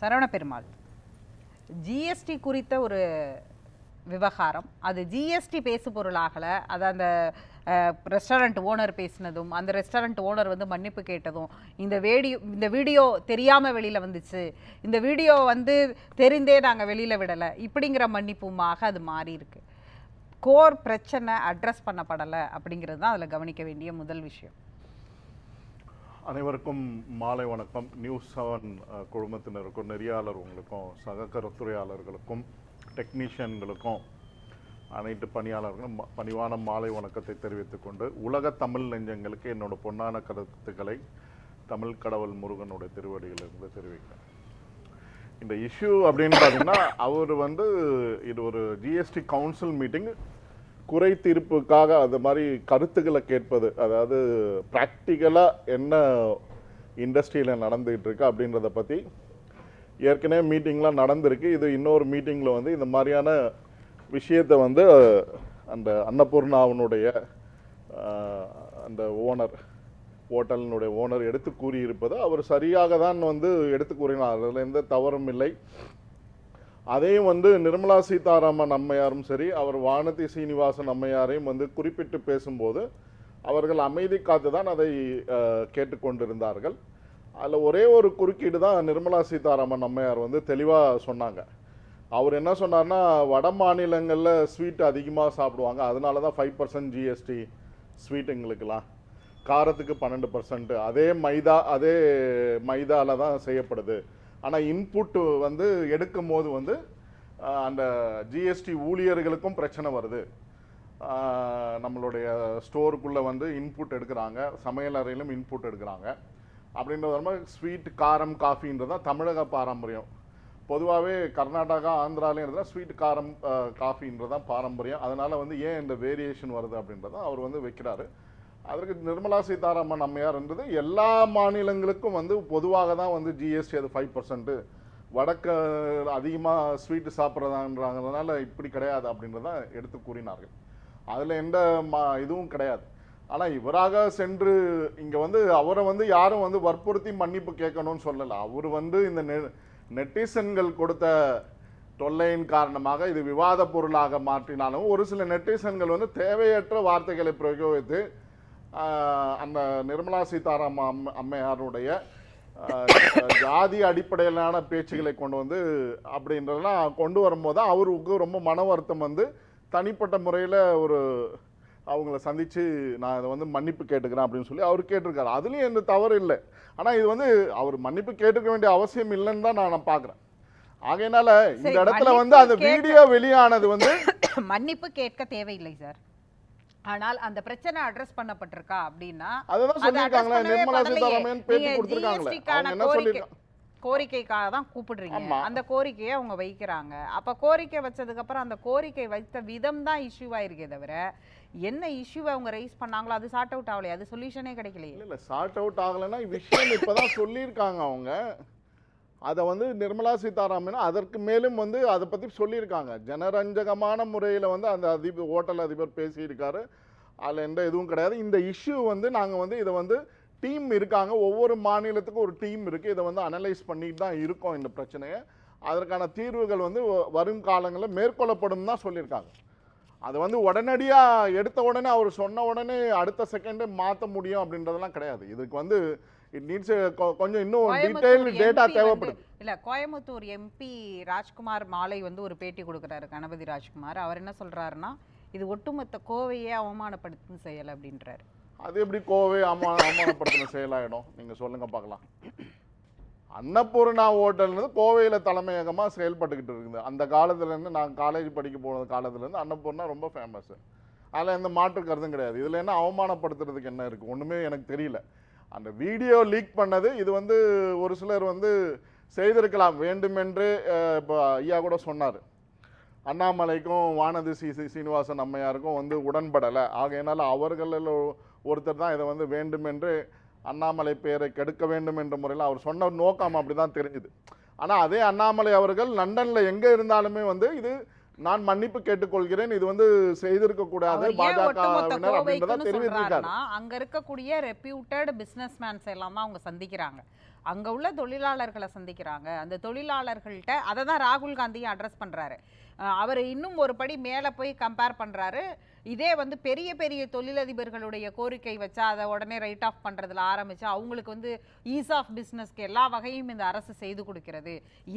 Saravana Perumal GST குறித்த ஒரு விவகாரம். அது ஜிஎஸ்டி பேசு பொருளாகலை அது அந்த ரெஸ்டாரண்ட் ஓனர் பேசினதும் அந்த ரெஸ்டாரண்ட் ஓனர் வந்து மன்னிப்பு கேட்டதும் இந்த வீடியோ இந்த வீடியோ தெரியாமல் வெளியில் வந்துச்சு. இந்த வீடியோ வந்து தெரிந்தே நாங்கள் வெளியில் விடலை. இப்படிங்கிற மன்னிப்புமாக அது மாறி இருக்கு கோர் பிரச்சனை அட்ரஸ் பண்ணப்படலை அப்படிங்கிறது தான் அதில் கவனிக்க வேண்டிய முதல் விஷயம். அனைவருக்கும் மாலை வணக்கம். நியூஸ் செவன் குழுமத்தினருக்கும் நெறியாளர் உங்களுக்கும் சக கருத்துரையாளர்களுக்கும் டெக்னீஷியன்களுக்கும் அனைத்து பணியாளர்களும் பணிவான மாலை வணக்கத்தை தெரிவித்துக் கொண்டு உலக தமிழ் நெஞ்சங்களுக்கு என்னோட பொன்னான கருத்துக்களை தமிழ் கடவுள் முருகனுடைய திருவடிகளிலிருந்து தெரிவிக்கிறேன். இந்த இஷ்யூ அப்படின்னு பார்த்தீங்கன்னா அவர் வந்து இது ஒரு ஜிஎஸ்டி கவுன்சில் மீட்டிங் குறை தீர்ப்புக்காக அது மாதிரி கருத்துக்களை கேட்பது அதாவது ப்ராக்டிக்கலாக என்ன இண்டஸ்ட்ரியில் நடந்துகிட்டு இருக்கு அப்படின்றத பற்றி ஏற்கனவே மீட்டிங்லாம் நடந்திருக்கு. இது இன்னொரு மீட்டிங்கில் வந்து இந்த மாதிரியான விஷயத்தை வந்து அந்த அன்னபூர்ணாவினுடைய அந்த ஓனர் ஹோட்டலினுடைய ஓனர் எடுத்து கூறியிருப்பது அவர் சரியாக தான் வந்து எடுத்து கூறினார். அதில் எந்த தவறும் இல்லை. அதையும் வந்து நிர்மலா சீதாராமன் அம்மையாரும் சரி அவர் வானதி சீனிவாசன் அம்மையாரையும் வந்து குறிப்பிட்டு பேசும்போது அவர்கள் அமைதி காத்து தான் அதை கேட்டுக்கொண்டிருந்தார்கள். அதில் ஒரே ஒரு குறுக்கீடு தான் நிர்மலா சீதாராமன் அம்மையார் வந்து தெளிவாக சொன்னாங்க. அவர் என்ன சொன்னார்னா வட மாநிலங்களில் ஸ்வீட் அதிகமாக சாப்பிடுவாங்க. அதனால தான் ஃபைவ் பர்சன்ட் ஜிஎஸ்டி ஸ்வீட்டுங்களுக்கெல்லாம் காரத்துக்கு பன்னெண்டு பர்சன்ட்டு அதே மைதா அதே மைதாவில் தான் செய்யப்படுது. ஆனால் இன்புட் வந்து எடுக்கும் போது வந்து அந்த ஜிஎஸ்டி ஊழியர்களுக்கும் பிரச்சனை வருது. நம்மளுடைய ஸ்டோருக்குள்ளே வந்து இன்புட் எடுக்கிறாங்க. சமையல் அறையிலும் இன்புட் எடுக்கிறாங்க. அப்படின்றது வரும்போது ஸ்வீட் காரம் காஃபின்றது தான் தமிழக பாரம்பரியம். பொதுவாகவே கர்நாடகா ஆந்திராலையும் இருந்தால் ஸ்வீட் காரம் காஃபின்றதான் காஃபின்றது தான் பாரம்பரியம். அதனால் வந்து ஏன் இந்த வேரியேஷன் வருது அப்படின்றத அவர் வந்து வைக்கிறாரு. அதற்கு நிர்மலா சீதாராமன் அம்மையார்ன்றது எல்லா மாநிலங்களுக்கும் வந்து பொதுவாக தான் வந்து ஜிஎஸ்டி அது ஃபைவ் பர்சன்ட்டு வடக்கு அதிகமாக ஸ்வீட்டு சாப்பிட்றதான்றதுனால இப்படி கிடையாது அப்படின்றத எடுத்து கூறினார்கள். அதில் எந்த மா இதுவும் கிடையாது. ஆனால் இவராக சென்று இங்கே வந்து அவரை வந்து யாரும் வந்து வற்புறுத்தி மன்னிப்பு கேட்கணும்னு சொல்லலை. அவர் வந்து இந்த நெ நெட்டிசன்கள் கொடுத்த தொல்லையின் காரணமாக இது விவாத பொருளாக மாற்றினாலும் ஒரு சில நெட்டிசன்கள் வந்து தேவையற்ற வார்த்தைகளை பிரயோகித்து அந்த நிர்மலா சீதாராமன் அம்ம அம்மையாருடைய ஜாதி அடிப்படையிலான பேச்சுகளை கொண்டு வந்து அப்படின்றதெல்லாம் கொண்டு வரும்போது அவருக்கு ரொம்ப மன வருத்தம் வந்து தனிப்பட்ட முறையில் ஒரு அவங்கள சந்திச்சு நான் இதை வந்து மன்னிப்பு கேட்டுக்கிறேன் அப்படின்னு சொல்லி அவர் கேட்டிருக்காரு. அதுலேயும் எந்த தவறு இல்லை. ஆனால் இது வந்து அவர் மன்னிப்பு கேட்டுக்க வேண்டிய அவசியம் இல்லைன்னு தான் நான் பார்க்குறேன் ஆகையினால இந்த இடத்துல வந்து அந்த வீடியோ வெளியானது வந்து மன்னிப்பு கேட்க தேவையில்லை சார். ஆனால் அந்த பிரச்சனை அட்ரஸ் பண்ணப்பட்டிருக்கா அப்படின்னா அதுதான் பண்ணவே நிர்மலா. சீதாராமன் பேட்டி கொடுத்துருக்காங்களே. அவங்க என்ன கோரிக்கைக்காக தான் கூப்பிடுறீங்க. அந்த கோரிக்கையை அவங்க வைக்கிறாங்க. அப்ப கோரிக்கை வச்சதுக்கு அப்புறம் அந்த கோரிக்கை வைத்த விதம் தான் இஷ்யூவா இருக்கே தவிர என்ன இஷ்யூவை அவங்க ரைஸ் பண்ணாங்களோ அது சார்ட் அவுட் ஆகலையே. அது சொல்யூஷனே கிடைக்கலையே. இல்ல இல்ல சார்ட் அவுட் ஆகலைன்னா விஷயம் இப்பதான் சொல்லியிருக்காங்க அவங்க. அதை வந்து நிர்மலா சீதாராமன் அதற்கு மேலும் வந்து அதை பற்றி சொல்லியிருக்காங்க. ஜனரஞ்சகமான முறையில் வந்து அந்த அதிபர் ஓட்டல் அதிபர் பேசியிருக்காரு. அதில் எந்த இதுவும் கிடையாது. இந்த இஷ்யூ வந்து நாங்கள் வந்து இதை வந்து டீம் இருக்காங்க. ஒவ்வொரு மாநிலத்துக்கும் ஒரு டீம் இருக்குது இதை வந்து அனலைஸ் பண்ணிட்டு தான் இருக்கோம் இந்த பிரச்சனையை. அதற்கான தீர்வுகள் வந்து வரும் காலங்களில் மேற்கொள்ளப்படும் தான் சொல்லியிருக்காங்க. அது வந்து உடனடியாக எடுத்த உடனே அவர் சொன்ன உடனே அடுத்த செகண்டே மாற்ற முடியும் அப்படின்றதெல்லாம் கிடையாது. இதுக்கு வந்து இட் நீட்ஸ் கொஞ்சம் இன்னும் டீடைல் கோயம்புத்தூர் டேட்டா தேவைப்படுது வந்து- இல்ல கோயம்புத்தூர் எம்பி ராஜ்குமார் மாலை வந்து ஒரு பேட்டி கொடுக்குறாரு கணபதி ராஜ்குமார். அவர் என்ன சொல்றாருன்னா இது ஒட்டுமொத்த கோவையே அவமானப்படுத்தும் செயல் அப்படின்றாரு. அது எப்படி கோவை அம்மா அவமானப்படுத்தின செயலாயிடும்? நீங்கள் சொல்லுங்க பார்க்கலாம். அன்னபூர்ணா ஹோட்டல்னு கோவையில் தலைமையகமாக செயல்பட்டுக்கிட்டு இருக்குது. அந்த காலத்துலேருந்து நான் காலேஜ் படிக்க போன காலத்துலேருந்து அன்னபூர்ணா ரொம்ப ஃபேமஸ் அதில் எந்த மாற்று கருத்தும் கிடையாது. இதில் என்ன அவமானப்படுத்துறதுக்கு என்ன இருக்குது ஒன்றுமே எனக்கு தெரியல. அந்த வீடியோ லீக் பண்ணது. இது வந்து ஒரு சிலர் வந்து செய்திருக்கலாம். வேண்டுமென்று இப்போ ஐயா கூட சொன்னார். அண்ணாமலைக்கும் வானதி சி சீனிவாசன் அம்மையாருக்கும் வந்து உடன்படலை. ஆகையினால அவர்களில் ஒருத்தர் தான் இதை வந்து வேண்டுமென்று அண்ணாமலை பெயரை கெடுக்க வேண்டும் என்ற முறையில் அவர் சொன்ன நோக்கம் அப்படி தான் தெரிஞ்சுது. ஆனால் அதே அண்ணாமலை அவர்கள் லண்டனில் எங்கே இருந்தாலுமே வந்து இது நான் மன்னிப்பு கேட்டுக்கொள்கிறேன். இது வந்து செய்திருக்க கூடாது அவர் ஏன் ஒட்டுமொத்த பாஜகவினர் அப்படின்றத தெரிவித்திருக்காரு. அங்க இருக்கக்கூடிய ரெப்யூட்டட் பிசினஸ் மேன்ஸ் எல்லாம் தான் அவங்க சந்திக்கிறாங்க. அங்க உள்ள தொழிலாளர்களை சந்திக்கிறாங்க. அந்த தொழிலாளர்கள்ட்ட அதை தான் ராகுல் காந்தியும் அட்ரஸ் பண்றாரு. அவர் இன்னும் ஒரு படி மேலே போய் கம்பேர் பண்றாரு. இதே வந்து பெரிய பெரிய தொழிலதிபர்களுடைய கோரிக்கை வச்சா அதை உடனே ரைட் ஆஃப் பண்ணுறதுல ஆரம்பித்து அவங்களுக்கு வந்து ஈஸ் ஆஃப் பிஸ்னஸ்க்கு எல்லா வகையும் இந்த அரசு செய்து கொடுக்கிறது.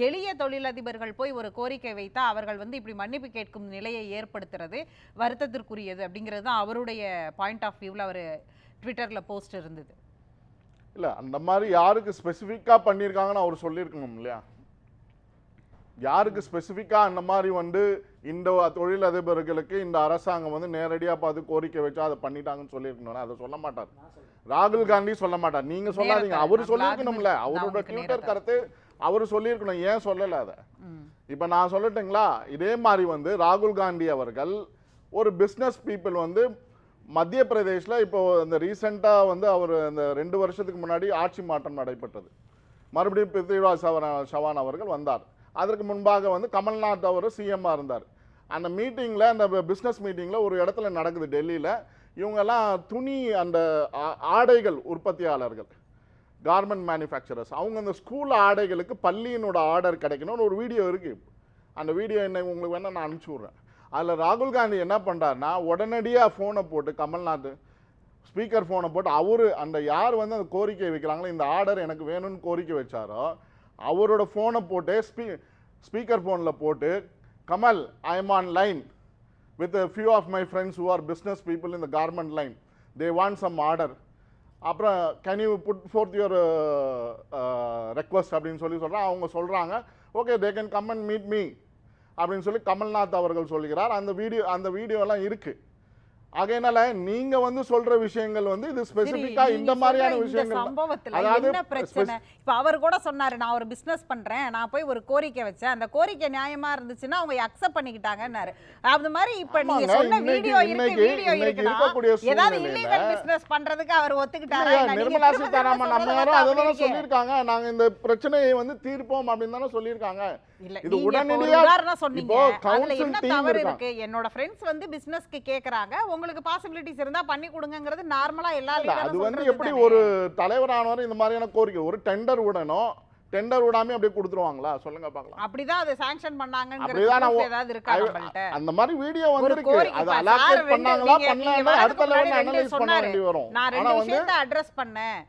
எளிய தொழிலதிபர்கள் போய் ஒரு கோரிக்கை வைத்தா அவர்கள் வந்து இப்படி மன்னிப்பு கேட்கும் நிலையை ஏற்படுத்துறது வருத்தத்திற்குரியது அப்படிங்கிறது தான் அவருடைய பாயிண்ட் ஆஃப் வியூவில் அவர் ட்விட்டரில் போஸ்ட் இருந்தது. இல்லை அந்த மாதிரி யாருக்கு ஸ்பெசிஃபிக்காக பண்ணியிருக்காங்கன்னு அவர் சொல்லியிருக்கணும் இல்லையா? யாருக்கு ஸ்பெசிஃபிக்கா அந்த மாதிரி வந்து இந்த தொழிலதிபர்களுக்கு இந்த அரசாங்கம் வந்து நேரடியா பார்த்து கோரிக்கை வச்சா அதை பண்ணிட்டாங்கன்னு சொல்லியிருக்கணும் அதை சொல்ல மாட்டார். ராகுல் காந்தி சொல்ல மாட்டார். நீங்க சொல்லாதீங்க. அவர் சொல்லியிருக்கணும்ல. அவரோட ட்விட்டர். கருத்து அவர் சொல்லியிருக்கணும். ஏன் சொல்லல அதை? இப்போ நான் சொல்லட்டுங்களா? இதே மாதிரி வந்து ராகுல் காந்தி அவர்கள் ஒரு பிஸ்னஸ் பீப்புள் வந்து மத்திய பிரதேஷ்ல இப்போ இந்த ரீசெண்டாக வந்து அவர் இந்த ரெண்டு வருஷத்துக்கு முன்னாடி ஆட்சி மாற்றம் நடைபெற்றது. மறுபடியும் பிருத்திவிராஜ் சவன- சவான் அவர்கள் வந்தார். அதற்கு முன்பாக வந்து கமல்நாத் அவர் சிஎம்மாக இருந்தார். அந்த மீட்டிங்கில் அந்த பிஸ்னஸ் மீட்டிங்கில் ஒரு இடத்துல நடக்குது டெல்லியில். இவங்கெல்லாம் துணி அந்த ஆ- ஆடைகள் உற்பத்தியாளர்கள் கார்மெண்ட் மேனுஃபேக்சரர்ஸ் அவங்க அந்த ஸ்கூல் ஆடைகளுக்கு பள்ளியினோட ஆர்டர் கிடைக்கணும்னு ஒரு வீடியோ இருக்குது அந்த வீடியோ என்ன உங்களுக்கு வேணால் நான் அனுப்பிச்சி விட்றேன். அதில் ராகுல் காந்தி என்ன பண்ணுறாருன்னா உடனடியாக ஃபோனை போட்டு கமல்நாத் ஸ்பீக்கர் ஃபோனை போட்டு அவர் அந்த யார் வந்து அந்த கோரிக்கை வைக்கிறாங்களோ இந்த ஆர்டர் எனக்கு வேணும்னு கோரிக்கை வச்சாரோ அவரோட ஃபோனை போட்டு ஸ்பீ ஸ்பீக்கர் ஃபோனில் போட்டு Kamal I am online with few of my friends who are business people இந்த garment line they want some order அப்புறம் can you put forth your request அப்படின்னு சொல்லி சொல்கிறேன் அவங்க சொல்கிறாங்க okay they can come and meet me அப்படின்னு சொல்லி கமல்நாத் அவர்கள் சொல்கிறார். அந்த வீடியோ அந்த வீடியோலாம் இருக்குது ஆகையினால நீங்க வந்து சொல்ற விஷயங்கள் வந்து இது நீங்க இந்த மாதிரியான விஷயங்கள். சம்பவத்துல என்ன பிரச்சனை? இப்ப அவர் கூட சொன்னாரு நான் ஒரு பிசினஸ் பண்றேன் நான் போய் ஒரு கோரிக்கை வச்சேன். அந்த கோரிக்கை நியாயமா இருந்துச்சுன்னா அவங்க அக்செப்ட் பண்ணிக்கிட்டாங்கன்னாரு. அது மாதிரி இப்ப நீங்க சொன்ன வீடியோ இருக்கு வீடியோ இருக்கக்கூடிய ஏதாவது இல்லீகல் பிசினஸ் பண்றதுக்கு அவர் ஒத்துக்கிட்டாரா நிர்மலா சீதாராமன் நம்ம சொல்றதை யாரும் பார்த்தா அதை அப்படி தானே இருக்கே. சொல்லியிருக்காங்க நாங்க இந்த பிரச்சனையை வந்து தீர்ப்போம் அப்படின்னு தானே சொல்லியிருக்காங்க. இது நீங்க இப்ப தவறு இருக்காங்க. இருக்கு? என்னோட ஃப்ரெண்ட்ஸ் வந்து பிசினஸ்க்கு கேக்குறாங்க. உங்களுக்கு பாசிபிலிட்டிஸ் இருந்தா பண்ணி கொடுங்கங்கிறது நார்மலா எல்லா அது வந்து எப்படி. ஒரு தலைவரானவர் இந்த மாதிரியான கோரிக்கை ஒரு டெண்டர் விடணும். டெண்டர் விடாம அப்படியே கொடுத்துருவாங்களா? சொல்லுங்க பார்க்கலாம். அப்படிதான் அதை சாங்ஷன் பண்ணாங்கங்கிற அப்படிதான் நான் proof ஏதாவது இருக்கா நம்மள்ட்ட? அந்த மாதிரி வீடியோ வந்திருக்கு. அது பண்ணாங்களா அடுத்த அனலைஸ் பண்ண. வேண்டி வரும். நான் ரெண்டு விஷயத்த அட்ரஸ் பண்ணேன்.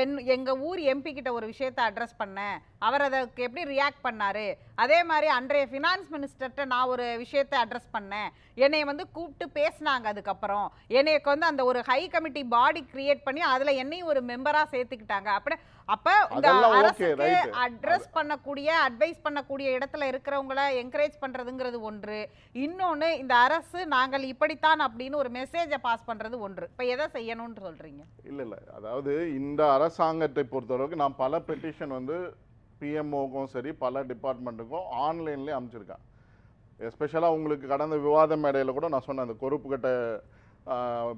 என் எங்கள் ஊர் எம்பி கிட்ட ஒரு விஷயத்த அட்ரஸ் பண்ணேன். அவர் அதற்கு எப்படி ரியாக்ட் பண்ணாரு? அதே மாதிரி அன்றைய ஃபினான்ஸ் மினிஸ்டர்கிட்ட நான் ஒரு விஷயத்த அட்ரஸ் பண்ணேன். என்னை வந்து கூப்பிட்டு பேசினாங்க அதுக்கப்புறம். என்னைக்கு வந்து அந்த ஒரு ஹை கமிட்டி பாடி கிரியேட் பண்ணி அதில் என்னையும் ஒரு மெம்பராக சேர்த்துக்கிட்டாங்க. அப்படி அப்ப இந்த அரசுக்கு. அட்ரஸ் பண்ணக்கூடிய அட்வைஸ் பண்ணக்கூடிய இடத்துல இருக்கிறவங்கள என்கரேஜ் பண்றதுங்கிறது ஒன்று. இன்னொன்னு இந்த அரசு நாங்கள் இப்படித்தான் அப்படின்னு ஒரு மெசேஜை பாஸ் பண்றது ஒன்று. இப்ப எதை செய்யணும்னு சொல்றீங்க? இல்ல இல்ல. அதாவது இந்த அரசாங்கத்தை பொறுத்தளவுக்கு நான் பல பெட்டிஷன் வந்து பிஎம்ஓக்கும் சரி பல டிபார்ட்மெண்ட்டுக்கும் ஆன்லைன்லேயே அமைச்சிருக்கேன் எஸ்பெஷலாக உங்களுக்கு கடந்த விவாத மேடையில் கூட நான் சொன்னேன் அந்த கொருப்புக்கட்டை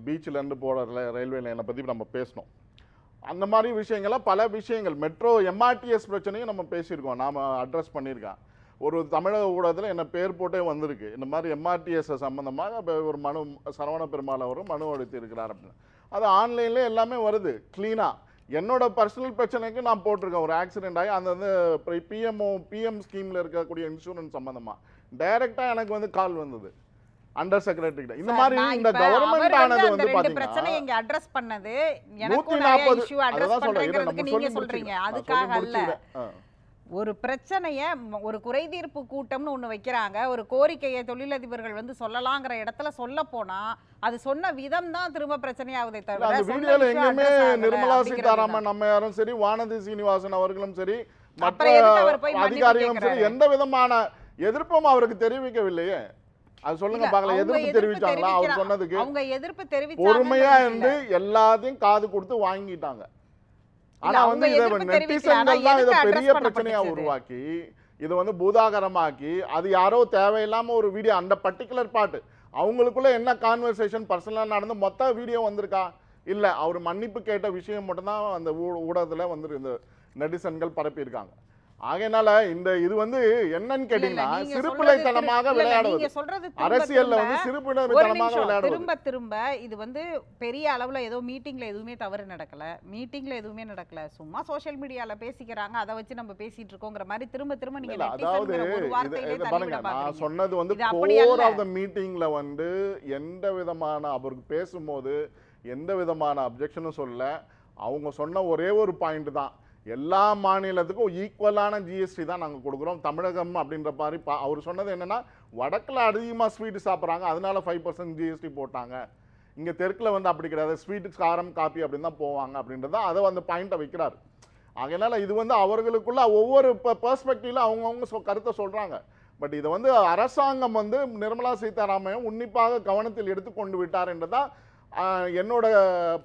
பீச்சிலேருந்து போகிற ரயில்வே லைனை பற்றி நம்ம பேசினோம் அந்த மாதிரி விஷயங்கள பல விஷயங்கள். மெட்ரோ எம்ஆர்டிஎஸ் பிரச்சனையும் நம்ம பேசியிருக்கோம். நாம் அட்ரஸ் பண்ணியிருக்கோம். ஒரு தமிழக ஊடகத்தில் என்ன பேர் போட்டே வந்திருக்கு. இந்த மாதிரி எம்ஆர்டிஎஸ் சம்மந்தமாக ஒரு மனு சரவண பெருமாள் அவரும் மனு அளித்திருக்கிறார் அப்படின்னு. அது ஆன்லைனில் எல்லாமே வருது. க்ளீனாக என்னோட பர்சனல் பிரச்சனைக்கு நான் போட்டிருக்கேன். ஒரு ஆக்சிடென்ட் ஆகி அந்த வந்து பிஎம்ஓ பிஎம் ஸ்கீமில் இருக்கக்கூடிய இன்சூரன்ஸ் சம்மந்தமாக டைரெக்டாக எனக்கு வந்து கால் வந்தது. அண்டர் செக்ரட்டரி இந்த மாதிரி இந்த கவர்மெண்ட் ஆனது வந்து ரெண்டு பிரச்சனை பாத்தீங்கன்னா இங்க அட்ரஸ் பண்ணது. நூத்தி எனக்கும் நிறைய இஷ்யூ அட்ரஸ் நம்ம பண்றதுக்கு நீங்க சொல்றீங்க. அதுக்காக அல்ல. ஒரு பிரச்சனைய ஒரு குறைதீர்ப்பு கூட்டம்னு ஒண்ணு வைக்கிறாங்க. ஒரு கோரிக்கையை தொழிலதிபர்கள் வந்து சொல்லலாங்கிற இடத்துல சொல்ல போனா அது சொன்ன விதம் தான் திரும்ப பிரச்சனையாகுதே இல்ல, தவிர அந்த வீடியோல எங்கேயுமே நிர்மலா சீதாராமன் நம்மயாரும் சரி வானதி சீனிவாசன் அவர்களும் சரி மற்ற அதிகாரிகளும் சரி? எந்த விதமான எதிர்ப்பும் அவருக்கு தெரிவிக்கவில்லையே. அது சொல்லுங்க பார்க்கலாம். எதிர்ப்பு தெரிவிச்சாங்களா? அவர் சொன்னதுக்கு அவங்க எதிர்ப்பு பொறுமையா தெரிவிச்சாங்க இருந்து எல்லாத்தையும் காது கொடுத்து வாங்கிட்டாங்க. ஆனா வந்து இதை நெட்டிசன்கள் தான் இதை பெரிய பிரச்சனையா? உருவாக்கி இதை வந்து பூதாகரமாக்கி அது யாரோ தேவையில்லாம ஒரு வீடியோ அந்த பர்டிகுலர் பாட்டு அவங்களுக்குள்ள என்ன கான்வர்சேஷன் பர்சனலாக நடந்து மொத்த வீடியோ வந்திருக்கா? இல்ல அவர் மன்னிப்பு கேட்ட விஷயம் மட்டும்தான் அந்த ஊடகத்துல வந்து இந்த நெட்டிசன்கள் பரப்பியிருக்காங்க. ஆகையினால இந்த இது வந்து என்னன்னு கேட்டீங்கன்னா சிறுபிள்ளைத்தனமாக விளையாடுவது. சொல்றது அரசியல்ல வந்து சிறுபிள்ளைத்தனமாக விளையாடுவது. திரும்ப திரும்ப இது வந்து பெரிய அளவுல ஏதோ மீட்டிங்ல எதுவுமே தவறு நடக்கல. மீட்டிங்ல எதுவுமே நடக்கல. சும்மா சோஷியல் மீடியால பேசிக்கிறாங்க. அதை வச்சு நம்ம பேசிட்டு இருக்கோங்கிற மாதிரி திரும்ப திரும்ப நீங்க அதாவது பாருங்க நான் சொன்னது வந்து அல்ல. ஆஃப் த மீட்டிங்ல வந்து எந்த விதமான அவருக்கு பேசும்போது எந்த விதமான அப்ஜெக்ஷனும் சொல்ல அவங்க சொன்ன ஒரே ஒரு பாயிண்ட் தான். எல்லா மாநிலத்துக்கும் ஈக்குவலான ஜிஎஸ்டி தான் நாங்கள் கொடுக்குறோம். தமிழகம் அப்படின்ற மாதிரி பா அவர் சொன்னது என்னென்னா வடக்கில் அதிகமாக ஸ்வீட்டு சாப்பிட்றாங்க அதனால ஃபைவ் பர்சன்ட் ஜிஎஸ்டி போட்டாங்க. இங்கே தெற்கில் வந்து அப்படி கிடையாது. ஸ்வீட்டு காரம் காப்பி அப்படின்னு தான் போவாங்க அப்படின்றத அதை வந்து பாயிண்ட்டை வைக்கிறார். அதனால் இது வந்து அவர்களுக்குள்ள ஒவ்வொரு பெர்ஸ்பெக்டிவ்ல அவங்கவுங்க சொ கருத்தை சொல்கிறாங்க பட் இதை வந்து அரசாங்கம் வந்து நிர்மலா சீதாராமன் உன்னிப்பாக கவனத்தில் எடுத்துக்கொண்டு விட்டார் என்றதான் என்னோட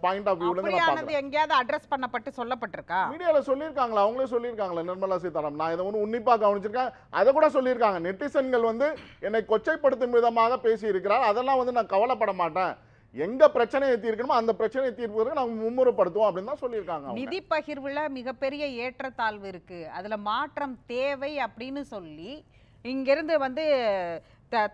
பாயிண்ட் ஆஃப் வியூல நான் எங்கேயாவது அட்ரஸ் பண்ணப்பட்டு சொல்லப்பட்டிருக்கா? மீடியாவில் சொல்லியிருக்காங்களா? அவங்களே சொல்லியிருக்காங்களா? நிர்மலா சீதாராமன். நான் இதை வந்து உன்னிப்பாக கவனிச்சிருக்கேன். அதை கூட சொல்லியிருக்காங்க. நெட்டிசன்கள் வந்து என்னை கொச்சைப்படுத்தும் விதமாக பேசியிருக்கிறார். அதெல்லாம் வந்து நான் கவலைப்பட மாட்டேன். எங்க பிரச்சனையை தீர்க்கணுமோ அந்த பிரச்சனையை தீர்ப்பதற்கு நாங்கள் மும்முரப்படுத்துவோம் அப்படின்னு தான் சொல்லியிருக்காங்க. நிதி பகிர்வுல மிகப்பெரிய ஏற்றத்தாழ்வு இருக்கு. அதுல மாற்றம் தேவை அப்படின்னு சொல்லி இங்கிருந்து வந்து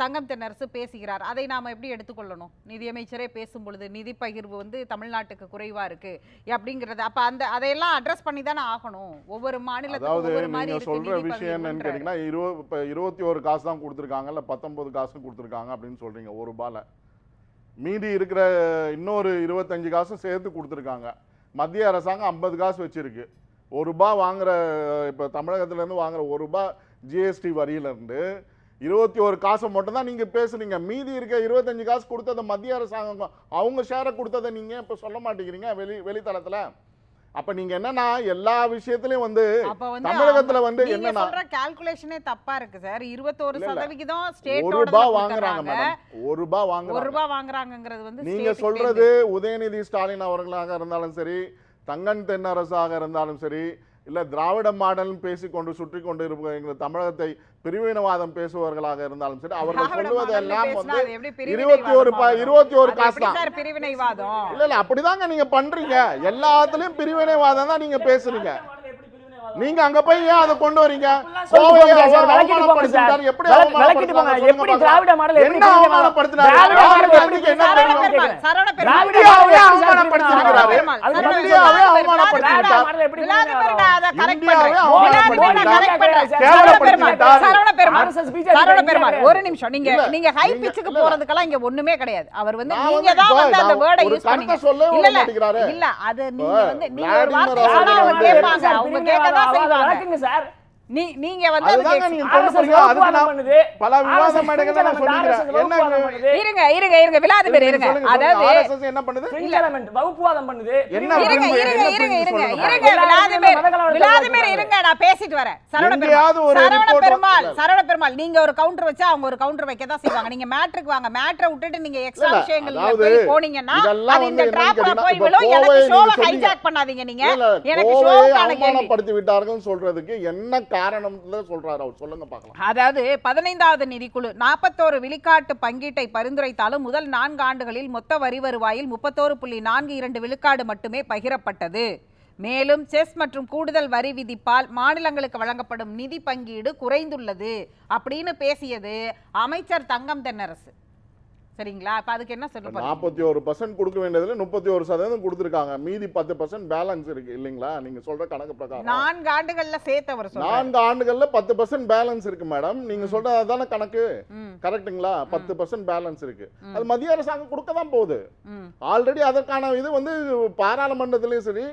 தங்கம் தென்னரசு பேசுகிறார். அதை நாம எப்படி எடுத்துக்கொள்ளணும்? நிதியமைச்சரே பேசும் பொழுது நிதி பகிர்வு வந்து தமிழ்நாட்டுக்கு குறைவா இருக்கு அப்படிங்கறது. அப்ப அந்த அதையெல்லாம் அட்ரஸ் பண்ணி தானே ஆகணும். ஒவ்வொரு மாநிலத்துக்கும் நீங்க சொல்ற விஷயம் என்னன்னு. கேட்டீங்கன்னா இருபது இப்போ இருபத்தி ஒரு காசு தான் கொடுத்துருக்காங்க இல்லை பத்தொன்பது காசு கொடுத்துருக்காங்க அப்படின்னு சொல்றீங்க ஒரு ரூபால. மீதி இருக்கிற இன்னொரு இருபத்தஞ்சு காசும் சேர்த்து கொடுத்துருக்காங்க. மத்திய அரசாங்கம் ஐம்பது காசு வச்சிருக்கு. ஒரு ரூபாய் வாங்குற இப்போ தமிழகத்துலேருந்து வாங்குற ஒரு ரூபாய் ஜிஎஸ்டி வரியிலேருந்து இருபத்தி ஒரு காசை மட்டும் தான் நீங்கள் பேசுறீங்க மீதி இருக்க இருபத்தஞ்சு காசு கொடுத்ததை மத்திய அரசாங்கம் அவங்க ஷேரை கொடுத்ததை நீங்கள் இப்போ சொல்ல மாட்டேங்கிறீங்க? வெளி வெளித்தளத்தில். அப்போ நீங்கள் என்னன்னா எல்லா விஷயத்துலையும் வந்து தமிழகத்துல வந்து நீங்க என்னன்னா கால்குலேஷனே தப்பா இருக்கு சார். இருபத்தோரு. சதவிகிதம் ஒரு ஸ்டேட்டோட ரூபாய் வாங்குறாங்க மேடம் ஒரு ரூபாய் ஒரு வாங்குறாங்க ரூபாய் வாங்குறாங்கிறது வந்து நீங்க சொல்றது உதயநிதி ஸ்டாலின் அவர்களாக இருந்தாலும் சரி தங்கன் தென்னரசாக இருந்தாலும் சரி இல்ல திராவிட மாடல் பேசிக்கொண்டு சுற்றி கொண்டு எங்கள் தமிழகத்தை பிரிவினவாதம் பேசுபவர்களாக இருந்தாலும் சரி அவர்கள் திராவிட சொல்லுவது மாடல்னு எல்லாம் பேசினா வந்து இருபத்தி ஒரு இருபத்தி ஒரு காசு தான் இல்ல இல்ல அப்படிதாங்க நீங்க பண்றீங்க. எல்லாத்துலயும் பிரிவினைவாதம் தான் நீங்க பேசுறீங்க. நீங்க அங்க போய் ஏன் அதை கொண்டு வரீங்க. எப்படி? எப்படி திராவிட மாடல் என்ன? அவமானப்படுத்தினாரு? பெருமாள். சரவண பெருமாள். ஒரு நிமிஷம். நீங்க நீங்க ஹை பிச்சுக்கு. போறதுக்கெல்லாம் இங்க ஒண்ணுமே கிடையாது. அவர் வந்து நீங்க தான் வந்து அந்த வேர்டை யூஸ் பண்ணீங்க. இல்ல இல்ல அது நீங்க வந்து நீங்க ஒரு வார்த்தை அவங்க கேட்க தான் செய்வாங்க. சார். நீ நீங்க வந்து. பல விவாத நான் சொல்லிக்கிறேன். இருங்க இருங்க இருங்க. விளாதிமிர் இருங்க சொல்லுங்க, சொல்லுங்க. அதாவது என்ன பண்ணுது? Element, வகுப்புவாதம் பண்ணுது. என்ன இருங்க? இருங்க இருங்க இருங்க. இருங்க. மதக்கலவரத்தை விளாதிமிர் உருவாக்குறாங்க. இருங்க நான் பேசிட்டு வரேன். சரவண பெருமாள். சரவண பெருமாள். சரவண பெருமாள் நீங்க ஒரு கவுண்டர் வச்சா அவங்க ஒரு கவுண்டர் வைக்க தான் செய்வாங்க. நீங்க மேட்ருக்கு வாங்க. மேட்ரை விட்டுட்டு நீங்க எக்ஸ்ட்ரா விஷயங்கள்ல போய் போனீங்கன்னா அது இந்த ட்ராப்ல போய் விழும். எனக்கு ஷோவை. ஹைஜாக் பண்ணாதீங்க நீங்க. எனக்கு கேள்வி. அவமானப்படுத்தி விட்டார்கள் சொல்றதுக்கு என்ன காரணம்னு சொல்றாரு அவர். சொல்லுங்க பார்க்கலாம். அதாவது பதினைந்தாவது நிதிக்குழு நாற்பத்தோரு விழுக்காட்டு பங்கீட்டை பரிந்துரைத்தாலும் முதல் நான்கு ஆண்டுகளில் மொத்த வரி வருவாயில் முப்பத்தோரு புள்ளி நான்கு இரண்டு விழுக்காடு மட்டுமே பகிரப்பட்டது. மேலும் செஸ் மற்றும் கூடுதல் வரி விதிப்பால் மாநிலங்களுக்கு வழங்கப்படும் நிதி பங்கீடு குறைந்துள்ளது அப்படின்னு பேசியது அமைச்சர் தங்கம் தென்னரசு. சரிங்களா? அப்ப அதுக்கு என்ன சொல்ல? நாற்பத்தி ஒரு பர்சன்ட் கொடுக்க வேண்டியதுல முப்பத்தி ஒரு சதவீதம் கொடுத்துருக்காங்க. மீதி பத்து பர்சன்ட் பேலன்ஸ் இருக்கு. இல்லைங்களா? நீங்க சொல்ற கணக்கு பிரகாரம். நான்கு ஆண்டுகள்ல சேர்த்து அவர் சொல்றாரு. நான்கு ஆண்டுகள்ல பத்து பர்சன்ட் பேலன்ஸ் இருக்கு மேடம் நீங்க சொல்றது அதான கணக்கு? ம், கரெக்ட்டுங்களா பத்து பர்சன்ட் பேலன்ஸ் இருக்கு. அது மத்திய அரசாங்கம் கொடுக்க தான் போகுது. ஆல்ரெடி அதற்கான இது வந்து பாராளுமன்றத்திலையும் சரி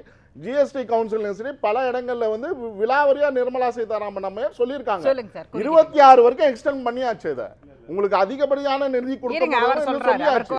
ஜிஎஸ்டி கவுன்சிலையும் சரி பல இடங்கள்ல வந்து விலாவரியா நிர்மலா சீதாராமன் நம்ம சொல்லியிருக்காங்க. இருபத்தி ஆறு வரைக்கும் எக்ஸ்டெண்ட் பண்ணியாச்சு இதை. உங்களுக்கு அதிகப்படியான நிதி கொடுக்க சொல்லியாச்சு.